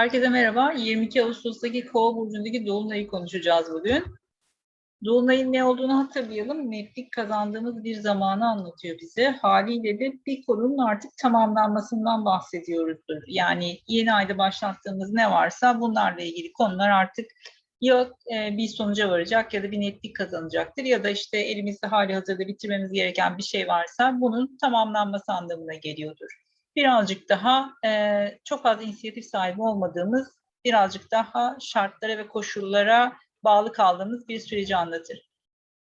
Herkese merhaba. 22 Ağustos'taki Kova burcundaki dolunayı konuşacağız bugün. Dolunayın ne olduğunu hatırlayalım. Netlik kazandığımız bir zamanı anlatıyor bize. Haliyle de bir konunun artık tamamlanmasından bahsediyoruzdur. Yani yeni ayda başlattığımız ne varsa bunlarla ilgili konular artık ya e, bir sonuca varacak ya da bir netlik kazanacaktır ya da işte elimizde hali hazırda bitirmemiz gereken bir şey varsa bunun tamamlanması anlamına geliyordur birazcık daha e, çok fazla inisiyatif sahibi olmadığımız, birazcık daha şartlara ve koşullara bağlı kaldığımız bir süreci anlatır.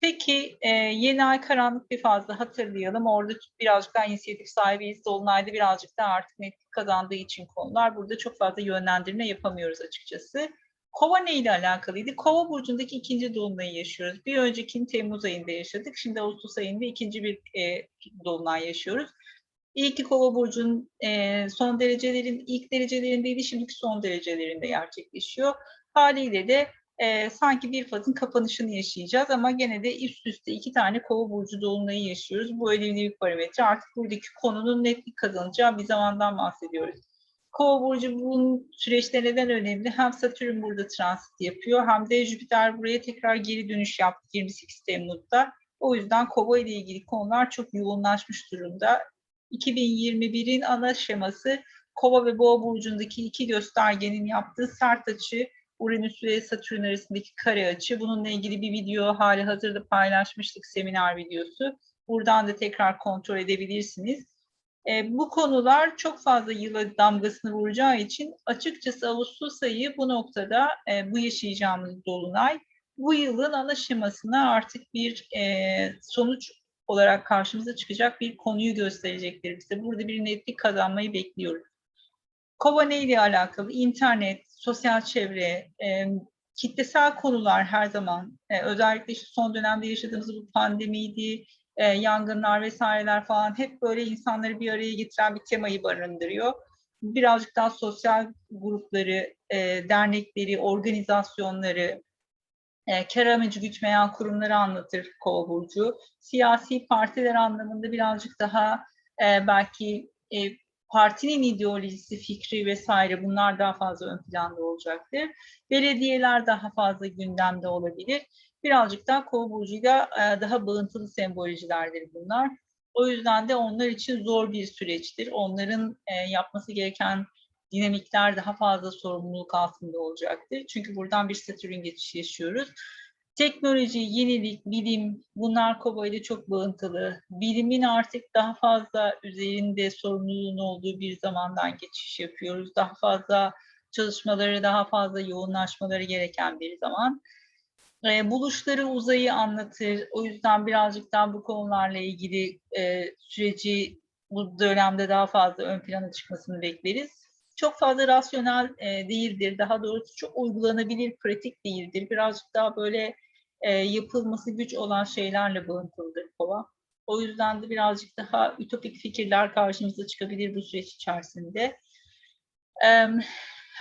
Peki e, yeni ay karanlık bir fazla hatırlayalım. Orada birazcık daha inisiyatif sahibiyiz. Dolunayda birazcık daha artık netlik kazandığı için konular. Burada çok fazla yönlendirme yapamıyoruz açıkçası. Kova ne ile alakalıydı? Kova burcundaki ikinci dolunayı yaşıyoruz. Bir öncekini Temmuz ayında yaşadık. Şimdi Ağustos ayında ikinci bir e, dolunay yaşıyoruz. İlk kova burcunun e, son derecelerin ilk derecelerindeydi, şimdiki son derecelerinde gerçekleşiyor. Haliyle de e, sanki bir fazın kapanışını yaşayacağız ama gene de üst üste iki tane kova burcu dolunayı yaşıyoruz. Bu önemli bir parametre. Artık buradaki konunun netlik kazanacağı bir zamandan bahsediyoruz. Kova burcu bunun süreçte neden önemli? Hem Satürn burada transit yapıyor hem de Jüpiter buraya tekrar geri dönüş yaptı 28 Temmuz'da. O yüzden kova ile ilgili konular çok yoğunlaşmış durumda. 2021'in ana şeması Kova ve Boğa burcundaki iki göstergenin yaptığı sert açı, Uranüs ve Satürn arasındaki kare açı. Bununla ilgili bir video hali hazırda paylaşmıştık, seminer videosu. Buradan da tekrar kontrol edebilirsiniz. E, bu konular çok fazla yıla damgasını vuracağı için açıkçası Ağustos ayı bu noktada e, bu yaşayacağımız dolunay bu yılın ana şemasına artık bir e, sonuç olarak karşımıza çıkacak bir konuyu gösterecektir bize. Burada bir netlik kazanmayı bekliyoruz. Kova ile alakalı? İnternet, sosyal çevre, e, kitlesel konular her zaman e, özellikle işte son dönemde yaşadığımız bu pandemiydi, e, yangınlar vesaireler falan hep böyle insanları bir araya getiren bir temayı barındırıyor. Birazcık daha sosyal grupları, e, dernekleri, organizasyonları, e, kar amacı gütmeyen kurumları anlatır Kova burcu. Siyasi partiler anlamında birazcık daha e, belki e, partinin ideolojisi, fikri vesaire bunlar daha fazla ön planda olacaktır. Belediyeler daha fazla gündemde olabilir. Birazcık daha Kova burcuyla e, daha bağıntılı sembolojilerdir bunlar. O yüzden de onlar için zor bir süreçtir. Onların e, yapması gereken dinamikler daha fazla sorumluluk altında olacaktır. Çünkü buradan bir satürn geçişi yaşıyoruz. Teknoloji, yenilik, bilim bunlar Kova ile çok bağıntılı. Bilimin artık daha fazla üzerinde sorumluluğun olduğu bir zamandan geçiş yapıyoruz. Daha fazla çalışmaları, daha fazla yoğunlaşmaları gereken bir zaman. E, buluşları uzayı anlatır. O yüzden birazcık daha bu konularla ilgili e, süreci bu dönemde daha fazla ön plana çıkmasını bekleriz çok fazla rasyonel e, değildir. Daha doğrusu çok uygulanabilir, pratik değildir. Birazcık daha böyle e, yapılması güç olan şeylerle bağıntılıdır kova. O yüzden de birazcık daha ütopik fikirler karşımıza çıkabilir bu süreç içerisinde. E,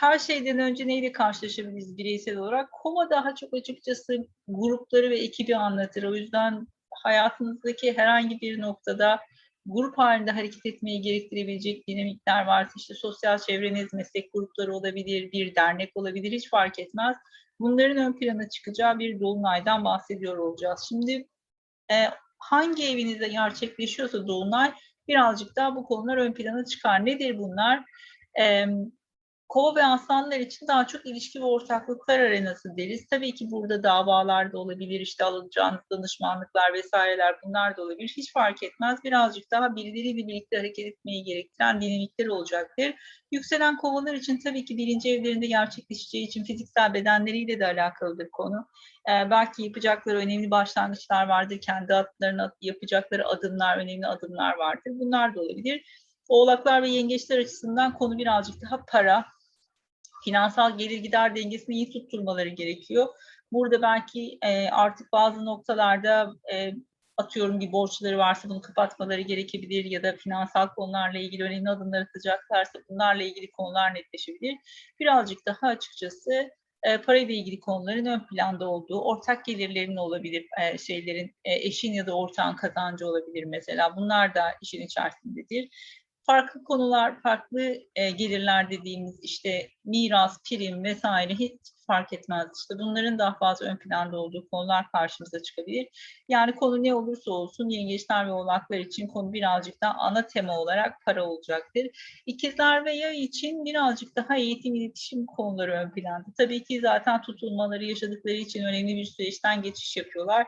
her şeyden önce neyle karşılaşabiliriz bireysel olarak? Kova daha çok açıkçası grupları ve ekibi anlatır. O yüzden hayatınızdaki herhangi bir noktada grup halinde hareket etmeyi gerektirebilecek dinamikler varsa işte sosyal çevreniz, meslek grupları olabilir, bir dernek olabilir hiç fark etmez. Bunların ön plana çıkacağı bir dolunaydan bahsediyor olacağız. Şimdi e, hangi evinizde gerçekleşiyorsa dolunay birazcık daha bu konular ön plana çıkar. Nedir bunlar? E, Kova ve aslanlar için daha çok ilişki ve ortaklıklar arenası deriz. Tabii ki burada davalar da olabilir, işte alınacağınız danışmanlıklar vesaireler bunlar da olabilir. Hiç fark etmez. Birazcık daha birileriyle birlikte hareket etmeyi gerektiren dinamikler olacaktır. Yükselen kovalar için tabii ki birinci evlerinde gerçekleşeceği için fiziksel bedenleriyle de alakalıdır konu. Ee, belki yapacakları önemli başlangıçlar vardır. Kendi adlarına yapacakları adımlar, önemli adımlar vardır. Bunlar da olabilir. Oğlaklar ve yengeçler açısından konu birazcık daha para, finansal gelir gider dengesini iyi tutturmaları gerekiyor. Burada belki e, artık bazı noktalarda e, atıyorum bir borçları varsa bunu kapatmaları gerekebilir ya da finansal konularla ilgili önemli adımlar atacaklarsa bunlarla ilgili konular netleşebilir. Birazcık daha açıkçası e, parayla ilgili konuların ön planda olduğu, ortak gelirlerin olabilir, e, şeylerin e, eşin ya da ortağın kazancı olabilir mesela. Bunlar da işin içerisindedir farklı konular, farklı e, gelirler dediğimiz işte miras, prim vesaire hiç fark etmez. İşte bunların daha fazla ön planda olduğu konular karşımıza çıkabilir. Yani konu ne olursa olsun yengeçler ve oğlaklar için konu birazcık daha ana tema olarak para olacaktır. İkizler ve yay için birazcık daha eğitim iletişim konuları ön planda. Tabii ki zaten tutulmaları yaşadıkları için önemli bir süreçten geçiş yapıyorlar.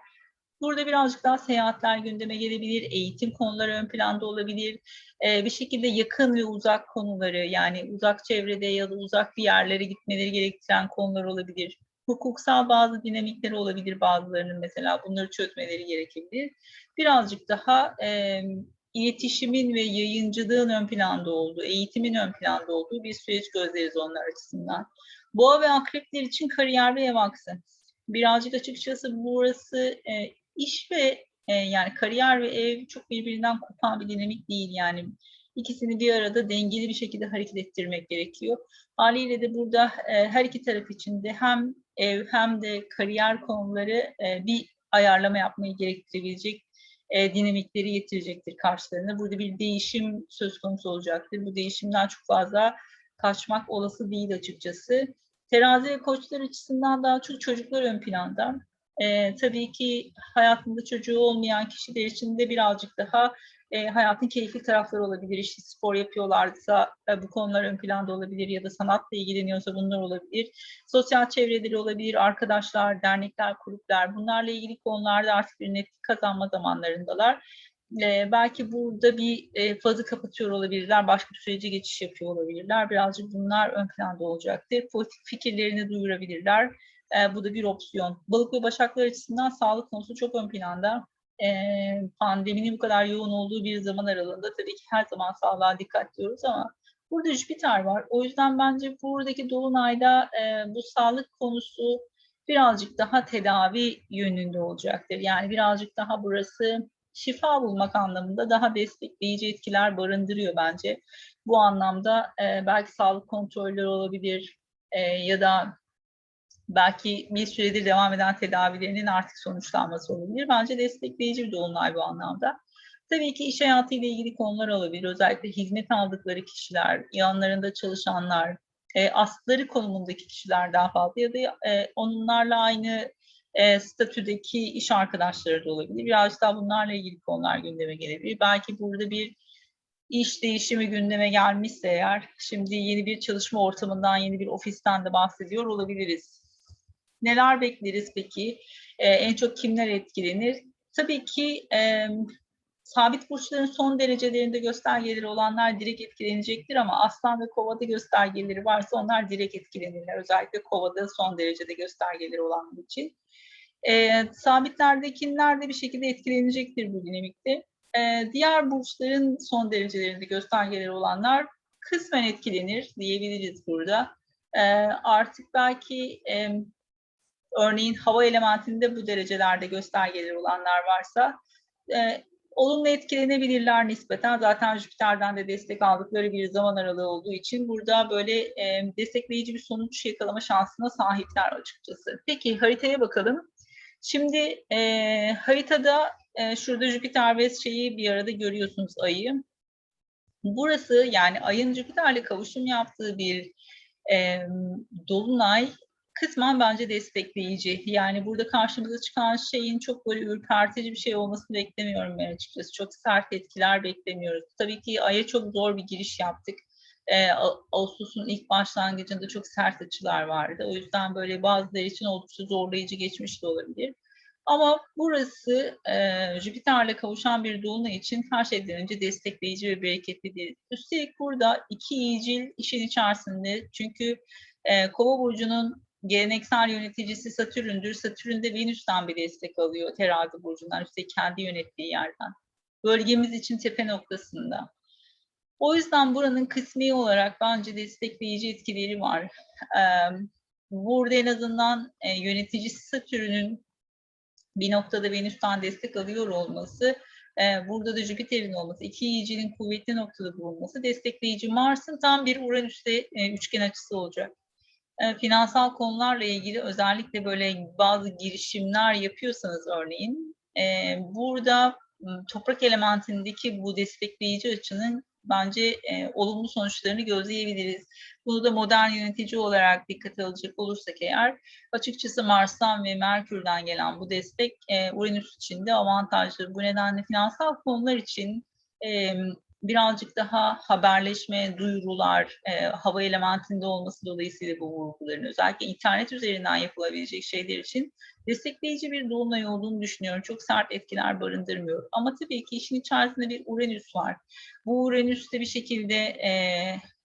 Burada birazcık daha seyahatler gündeme gelebilir, eğitim konuları ön planda olabilir. Ee, bir şekilde yakın ve uzak konuları yani uzak çevrede ya da uzak bir yerlere gitmeleri gerektiren konular olabilir. Hukuksal bazı dinamikleri olabilir bazılarının mesela bunları çözmeleri gerekebilir. Birazcık daha e, iletişimin ve yayıncılığın ön planda olduğu, eğitimin ön planda olduğu bir süreç gözleriz onlar açısından. Boğa ve akrepler için kariyer ve ev aksı. Birazcık açıkçası burası e, iş ve e, yani kariyer ve ev çok birbirinden kopan bir dinamik değil yani. İkisini bir arada dengeli bir şekilde hareket ettirmek gerekiyor. Haliyle de burada e, her iki taraf için de hem ev hem de kariyer konuları e, bir ayarlama yapmayı gerektirebilecek e, dinamikleri getirecektir karşılarına. Burada bir değişim söz konusu olacaktır. Bu değişimden çok fazla kaçmak olası değil açıkçası. Terazi ve koçlar açısından daha çok çocuklar ön planda. E, tabii ki hayatında çocuğu olmayan kişiler için de birazcık daha e, hayatın keyifli tarafları olabilir. İşte spor yapıyorlarsa e, bu konular ön planda olabilir ya da sanatla ilgileniyorsa bunlar olabilir. Sosyal çevreleri olabilir, arkadaşlar, dernekler, kulüpler bunlarla ilgili konularda artık bir netlik kazanma zamanlarındalar. E, belki burada bir e, fazı kapatıyor olabilirler, başka bir sürece geçiş yapıyor olabilirler. Birazcık bunlar ön planda olacaktır. Politik fikirlerini duyurabilirler. E, bu da bir opsiyon. Balık ve başaklar açısından sağlık konusu çok ön planda. E, pandeminin bu kadar yoğun olduğu bir zaman aralığında tabii ki her zaman sağlığa dikkat diyoruz ama burada Jüpiter var. O yüzden bence buradaki dolunayda e, bu sağlık konusu birazcık daha tedavi yönünde olacaktır. Yani birazcık daha burası şifa bulmak anlamında daha destekleyici etkiler barındırıyor bence. Bu anlamda e, belki sağlık kontrolleri olabilir e, ya da belki bir süredir devam eden tedavilerinin artık sonuçlanması olabilir. Bence destekleyici bir dolunay bu anlamda. Tabii ki iş hayatıyla ilgili konular olabilir. Özellikle hizmet aldıkları kişiler, yanlarında çalışanlar, e, asları konumundaki kişiler daha fazla ya da e, onlarla aynı e, statüdeki iş arkadaşları da olabilir. Biraz daha bunlarla ilgili konular gündeme gelebilir. Belki burada bir iş değişimi gündeme gelmişse eğer, şimdi yeni bir çalışma ortamından, yeni bir ofisten de bahsediyor olabiliriz. Neler bekleriz peki? E, en çok kimler etkilenir? Tabii ki e, sabit burçların son derecelerinde göstergeleri olanlar direkt etkilenecektir ama aslan ve kovada göstergeleri varsa onlar direkt etkilenirler. Özellikle kovada son derecede göstergeleri olanlar için. E, sabitlerdekiler de bir şekilde etkilenecektir bu dinamikte. E, diğer burçların son derecelerinde göstergeleri olanlar kısmen etkilenir diyebiliriz burada. E, artık belki e, örneğin hava elementinde bu derecelerde göstergeleri olanlar varsa e, olumlu etkilenebilirler nispeten. Zaten Jüpiter'den de destek aldıkları bir zaman aralığı olduğu için burada böyle e, destekleyici bir sonuç yakalama şansına sahipler açıkçası. Peki haritaya bakalım. Şimdi e, haritada e, şurada Jüpiter ve şeyi bir arada görüyorsunuz ayı. Burası yani ayın Jüpiter'le kavuşum yaptığı bir e, dolunay kısmen bence destekleyici. Yani burada karşımıza çıkan şeyin çok böyle ürpertici bir şey olmasını beklemiyorum ben açıkçası. Çok sert etkiler beklemiyoruz. Tabii ki Ay'a çok zor bir giriş yaptık. Ee, Ağustos'un ilk başlangıcında çok sert açılar vardı. O yüzden böyle bazıları için oldukça zorlayıcı geçmiş de olabilir. Ama burası e, Jüpiter'le kavuşan bir dolunay için her şeyden önce destekleyici ve bereketli değil. Üstelik burada iki iyicil işin içerisinde. Çünkü e, Kova burcunun geleneksel yöneticisi Satürn'dür. Satürn de Venüs'ten bir destek alıyor terazi burcundan. Üstelik kendi yönettiği yerden. Bölgemiz için tepe noktasında. O yüzden buranın kısmi olarak bence destekleyici etkileri var. Burada en azından e, yöneticisi Satürn'ün bir noktada Venüs'ten destek alıyor olması, e, burada da Jüpiter'in olması, iki yiyicinin kuvvetli noktada bulunması, destekleyici Mars'ın tam bir Uranüs'te e, üçgen açısı olacak. E, finansal konularla ilgili özellikle böyle bazı girişimler yapıyorsanız örneğin, e, burada toprak elementindeki bu destekleyici açının bence e, olumlu sonuçlarını gözleyebiliriz. Bunu da modern yönetici olarak dikkate alacak olursak eğer açıkçası Mars'tan ve Merkür'den gelen bu destek e, Uranüs için de avantajlı. Bu nedenle finansal konular için birazcık daha haberleşme, duyurular, e, hava elementinde olması dolayısıyla bu vurguların özellikle internet üzerinden yapılabilecek şeyler için destekleyici bir dolunay olduğunu düşünüyorum. Çok sert etkiler barındırmıyor. Ama tabii ki işin içerisinde bir Uranüs var. Bu Uranüs de bir şekilde e,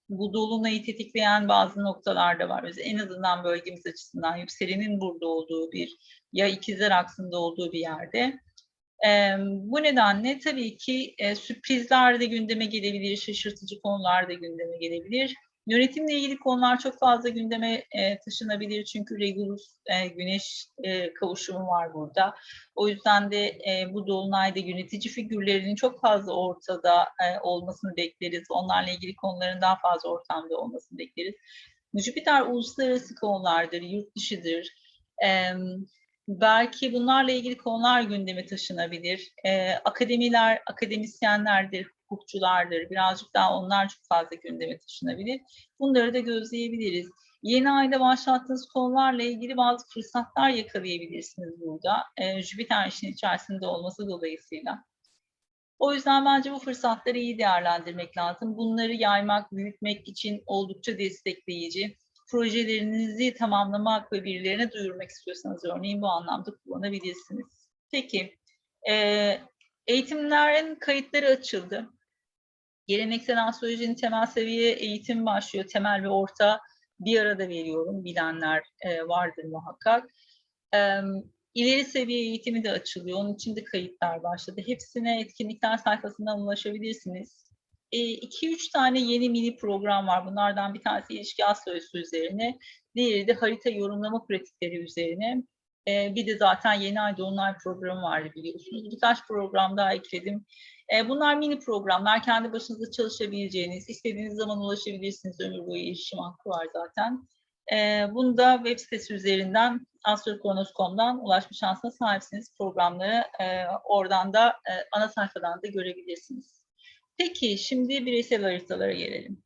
bu dolunayı tetikleyen bazı noktalar da var. Biz en azından bölgemiz açısından yükselenin burada olduğu bir ya ikizler aksında olduğu bir yerde. Bu nedenle tabii ki sürprizler de gündeme gelebilir, şaşırtıcı konular da gündeme gelebilir. Yönetimle ilgili konular çok fazla gündeme taşınabilir çünkü Regulus güneş kavuşumu var burada. O yüzden de bu dolunayda yönetici figürlerinin çok fazla ortada olmasını bekleriz. Onlarla ilgili konuların daha fazla ortamda olmasını bekleriz. Jüpiter uluslararası konulardır, yurt dışıdır. E, belki bunlarla ilgili konular gündeme taşınabilir. E, akademiler, akademisyenlerdir, hukukçulardır. Birazcık daha onlar çok fazla gündeme taşınabilir. Bunları da gözleyebiliriz. Yeni ayda başlattığınız konularla ilgili bazı fırsatlar yakalayabilirsiniz burada. E, Jüpiter işin içerisinde olması dolayısıyla. O yüzden bence bu fırsatları iyi değerlendirmek lazım. Bunları yaymak, büyütmek için oldukça destekleyici. Projelerinizi tamamlamak ve birilerine duyurmak istiyorsanız örneğin bu anlamda kullanabilirsiniz. Peki, e, eğitimlerin kayıtları açıldı. Geleneksel astrolojinin temel seviye eğitim başlıyor. Temel ve orta bir arada veriyorum. Bilenler e, vardır muhakkak. E, ileri seviye eğitimi de açılıyor. Onun için de kayıtlar başladı. Hepsine etkinlikler sayfasından ulaşabilirsiniz. 2-3 e, tane yeni mini program var. Bunlardan bir tanesi ilişki astrolojisi üzerine. Diğeri de harita yorumlama pratikleri üzerine. E, bir de zaten yeni ay dolunay programı vardı biliyorsunuz. Birkaç program daha ekledim. E, bunlar mini programlar. Kendi başınıza çalışabileceğiniz, istediğiniz zaman ulaşabilirsiniz. Ömür boyu erişim hakkı var zaten. E, bunu da web sitesi üzerinden astrokronos.com'dan ulaşma şansına sahipsiniz. Programları e, oradan da e, ana sayfadan da görebilirsiniz. Peki şimdi bireysel haritalara gelelim.